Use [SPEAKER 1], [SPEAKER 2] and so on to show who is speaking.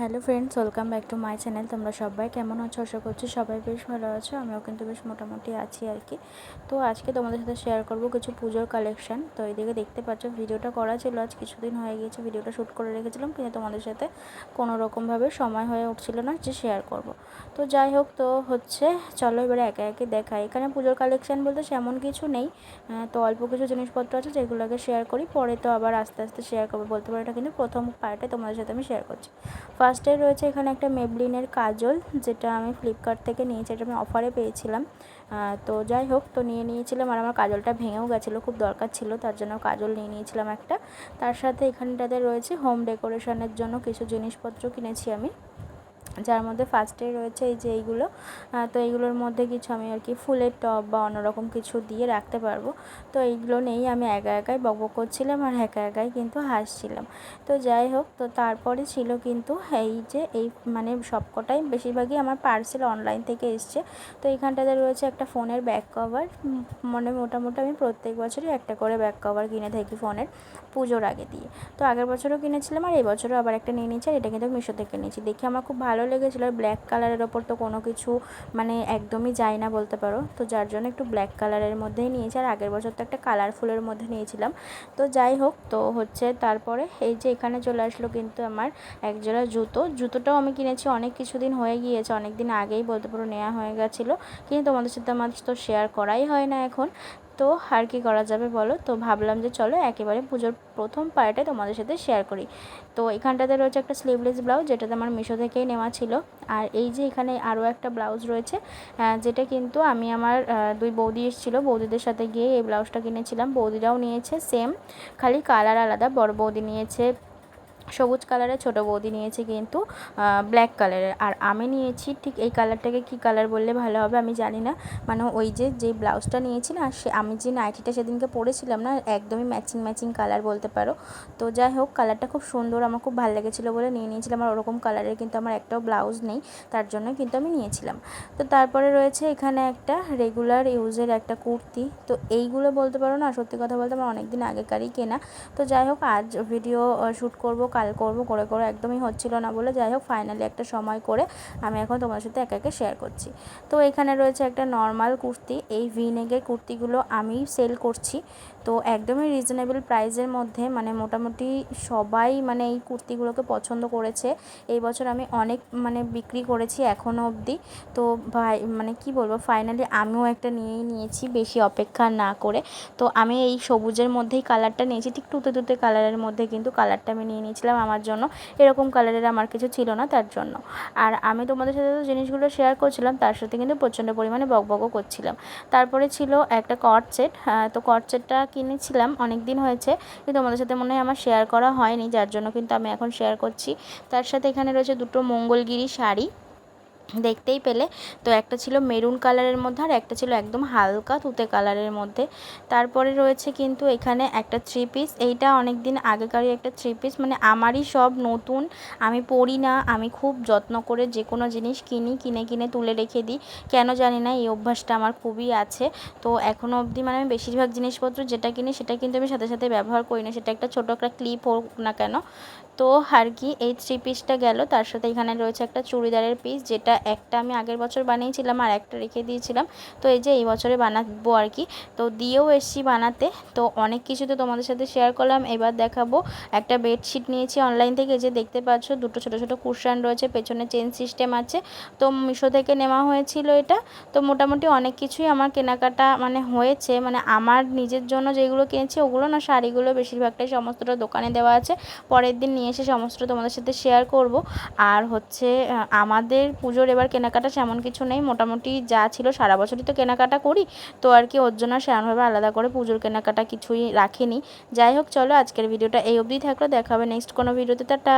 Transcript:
[SPEAKER 1] Hello friends welcome back to my channel তোমরা সবাই কেমন আছো? আশা করছি সবাই বেশ ভালো আছো। আমিও কিন্তু বেশ মোটামুটি আছি আর কি। তো আজকে তোমাদের সাথে শেয়ার করব কিছু পুজোর কালেকশন তো এইদিকে দেখতে পাচ্ছ, ভিডিওটা করা ছিল, আজ কিছুদিন হয়ে গিয়েছে, ভিডিওটা শ্যুট করে রেখেছিলাম, কিন্তু তোমাদের সাথে কোনো রকমভাবে সময় হয়ে উঠছিল না যে শেয়ার করব। তো যাই হোক, তো হচ্ছে, চলো এবারে একে একে দেখাই। এখানে পুজোর কালেকশান বলতে সেমন কিছু নেই। তো অল্প কিছু জিনিসপত্র আছে যেগুলোকে শেয়ার করি, পরে তো আবার আস্তে আস্তে শেয়ার করব। বলতে পারি এটা কিন্তু প্রথম পার্টে তোমাদের সাথে আমি শেয়ার করছি। ফার্স্টে রয়েছে এখানে একটা মেবলিনের কাজল, যেটা আমি ফ্লিপকার্ট থেকে নিয়েছি, এটা আমি অফারে পেয়েছিলাম। তো যাই হোক, তো নিয়ে নিয়েছিলাম আর আমার কাজলটা ভেঙেও গেছিল, খুব দরকার ছিল, তার জন্য কাজল নিয়ে নিয়েছিলাম একটা। তার সাথে এখানটাতে রয়েছে হোম ডেকোরেশনের জন্য কিছু জিনিসপত্র কিনেছি আমি। যার মধ্যে ফার্স্টে রয়েছে এই যে এইগুলো তো এইগুলোর মধ্যে কিছু আমি আর কি ফুলের টব বা অন্যরকম কিছু দিয়ে রাখতে পারব। তো এইগুলো নেই আমি একা একাই বকবক করছিলাম আর একা একাই কিন্তু হাসছিলাম। তো যাই হোক, তো তারপরে ছিল কিন্তু এই যে এই মানে সবকটাই বেশিরভাগই আমার পার্সেল অনলাইন থেকে এসছে। তো এইখানটাতে রয়েছে একটা ফোনের ব্যাক কভার মানে মোটামুটি আমি প্রত্যেক বছরই একটা করে ব্যাক কভার কিনে থাকি ফোনের পুজোর আগে দিয়ে। তো আগের বছরও কিনেছিলাম আর এই বছরও আবার একটা নিয়ে নিয়েছি আর এটা কিন্তু মিশো থেকে নিয়েছি। দেখে আমার খুব ভালো লেগেছিলো, আর ব্ল্যাক কালারের ওপর তো কোনো কিছু মানে একদমই যায় না বলতে পারো। তো যার জন্য একটু ব্ল্যাক কালারের মধ্যেই নিয়েছি, আর আগের বছর তো একটা কালারফুলের মধ্যে নিয়েছিলাম। তো যাই হোক, তো হচ্ছে তারপরে এই যে এখানে চলে আসলো কিন্তু আমার একজোড়া জুতো। জুতোটাও আমি কিনেছি, অনেক কিছুদিন হয়ে গিয়েছে অনেক দিন আগেই বলতে পারো নেওয়া হয়ে গেছিল। কিন্তু তোমাদের সাথে আমার তো শেয়ার করাই হয় না এখন। তো আর কি করা যাবে বলো? তো ভাবলাম যে চলো একেবারে পুজোর প্রথম পার্টে তোমাদের সাথে শেয়ার করি। তো এখানটাতে রয়েছে একটা স্লিভলেস ব্লাউজ যেটাতে আমার মিশো থেকেই নেওয়া ছিল। আর এই যে এখানে আরও একটা ব্লাউজ রয়েছে যেটা কিন্তু আমি আমার দুই বৌদি এসেছিল। বৌদিদের সাথে গিয়ে এই ব্লাউজটা কিনেছিলাম। বৌদিরাও নিয়েছে সেম খালি কালার আলাদা, বড় বৌদি নিয়েছে সবুজ কালারের ছোটো বৌদি নিয়েছে কিন্তু ব্ল্যাক কালারের আর আমি নিয়েছি ঠিক এই কালারটাকে কি কালার বললে ভালো হবে আমি জানি না। মানে ওই যে যে ব্লাউজটা নিয়েছি না, সে, আমি যে নাইটিটা সেদিনকে পরেছিলাম না, একদমই ম্যাচিং ম্যাচিং কালার বলতে পারো। তো যাই হোক কালারটা খুব সুন্দর, আমার খুব ভালো লেগেছিলো বলে নিয়ে নিয়েছিলাম। আর ওরকম কালারের কিন্তু আমার একটাও ব্লাউজ নেই, তার জন্য কিন্তু আমি নিয়েছিলাম। তো তারপরে রয়েছে এখানে একটা রেগুলার ইউজের একটা কুর্তি। তো এইগুলো বলতে পারো না, সত্যি কথা বলতে আমার অনেক দিন আগেকারই কেনা। তো যাই হোক, আজ ভিডিও শ্যুট করব। কাল করব, করে করে একদমই হচ্ছিল না বলে যাই হোক ফাইনালি একটা সময় করে আমি এখন তোমার সাথে একে একে শেয়ার করছি। তো এখানে রয়েছে একটা নর্মাল কুর্তি, এই ভিনেগের কুর্তিগুলো আমি সেল করছি। তো একদমই রিজনেবল প্রাইসের মধ্যে মানে মোটামুটি সবাই মানে এই কুর্তিগুলোকে পছন্দ করেছে। এই বছর আমি অনেক মানে বিক্রি করেছি এখনও অবধি। তো ভাই মানে কি বলব ফাইনালি আমিও একটা নিয়েই নিয়েছি, বেশি অপেক্ষা না করে। তো আমি এই সবুজের মধ্যেই কালারটা নিয়েছি, ঠিক টুতে তুতে কালারের মধ্যে কিন্তু কালারটা আমি নিয়ে নিয়েছিলাম। আমার জন্য। এরকম কালারের আমার কিছু ছিল না তার জন্য। আর আমি তোমাদের সাথে তো জিনিসগুলো শেয়ার করছিলাম, তার সাথে কিন্তু প্রচণ্ড পরিমাণে বকবকও করছিলাম। তারপরে ছিল একটা কট সেট তো কট সেটটা কিনেছিলাম অনেক দিন হয়েছে, কিন্তু তোমাদের সাথে মনে হয় আমার শেয়ার করা হয়নি, যার জন্য কিন্তু আমি এখন শেয়ার করছি। তার সাথে এখানে রয়েছে দুটো মঙ্গলগিরি শাড়ি। দেখতেই পেলে। তো একটা ছিল মেরুন কালারের মধ্যে আর একটা ছিল একদম হালকা তুতে কালারের মধ্যে। তারপরে রয়েছে কিন্তু এখানে একটা থ্রি পিস এইটা অনেক দিন আগেকারই একটা থ্রি পিস মানে আমারই সব নতুন। আমি পরি না। আমি খুব যত্ন করে যে কোনো জিনিস কিনি, কিনে কিনে তুলে রেখে দিই। কেন জানি না, এই অভ্যাসটা আমার খুবই আছে। তো এখনও অবধি মানে আমি বেশিরভাগ জিনিসপত্র যেটা কিনি, সেটা কিন্তু আমি সাথে সাথে ব্যবহার করি না। সেটা একটা ছোটো একটা ক্লিপ হোক না কেন। তো আর কি এই থ্রি পিসটা গেল। তার সাথে এখানে রয়েছে একটা চুড়িদারের পিস যেটা একটা আমি আগের বছর বানিয়েছিলাম আর একটা রেখে দিয়েছিলাম। তো এই যে এই বছরে বানাবো আর কি তো দিয়েও এসছি বানাতে। তো অনেক কিছু তো তোমাদের সাথে শেয়ার করলাম। এবার দেখাবো। একটা বেডশিট নিয়েছি অনলাইন থেকে। যে দেখতে পাচ্ছ, দুটো ছোটো ছোটো কুশান রয়েছে, পেছনে চেন সিস্টেম আছে। তো মিশো থেকে নেওয়া হয়েছিল এটা। তো মোটামুটি অনেক কিছুই আমার কেনাকাটা মানে হয়েছে। মানে আমার নিজের জন্য যেগুলো কিনেছি, ওগুলো না শাড়িগুলো বেশিরভাগটাই সমস্তটা দোকানে দেওয়া আছে। পরের দিন নিয়ে এসে সমস্ত তোমাদের সাথে শেয়ার করব। আর হচ্ছে আমাদের পুজোর এবার কেনাকাটা সেমন কিছু নেই। মোটামুটি যা ছিল সারা বছরই তো কেনাকাটা করি। তো আর কি, ওর জন্য সেরকমভাবে আলাদা করে পুজোর কেনাকাটা কিছুই রাখিনি। যাই হোক, চলো আজকের ভিডিওটা এই অবধি থাকল। দেখা হবে নেক্সট কোনো ভিডিওতে টাটা!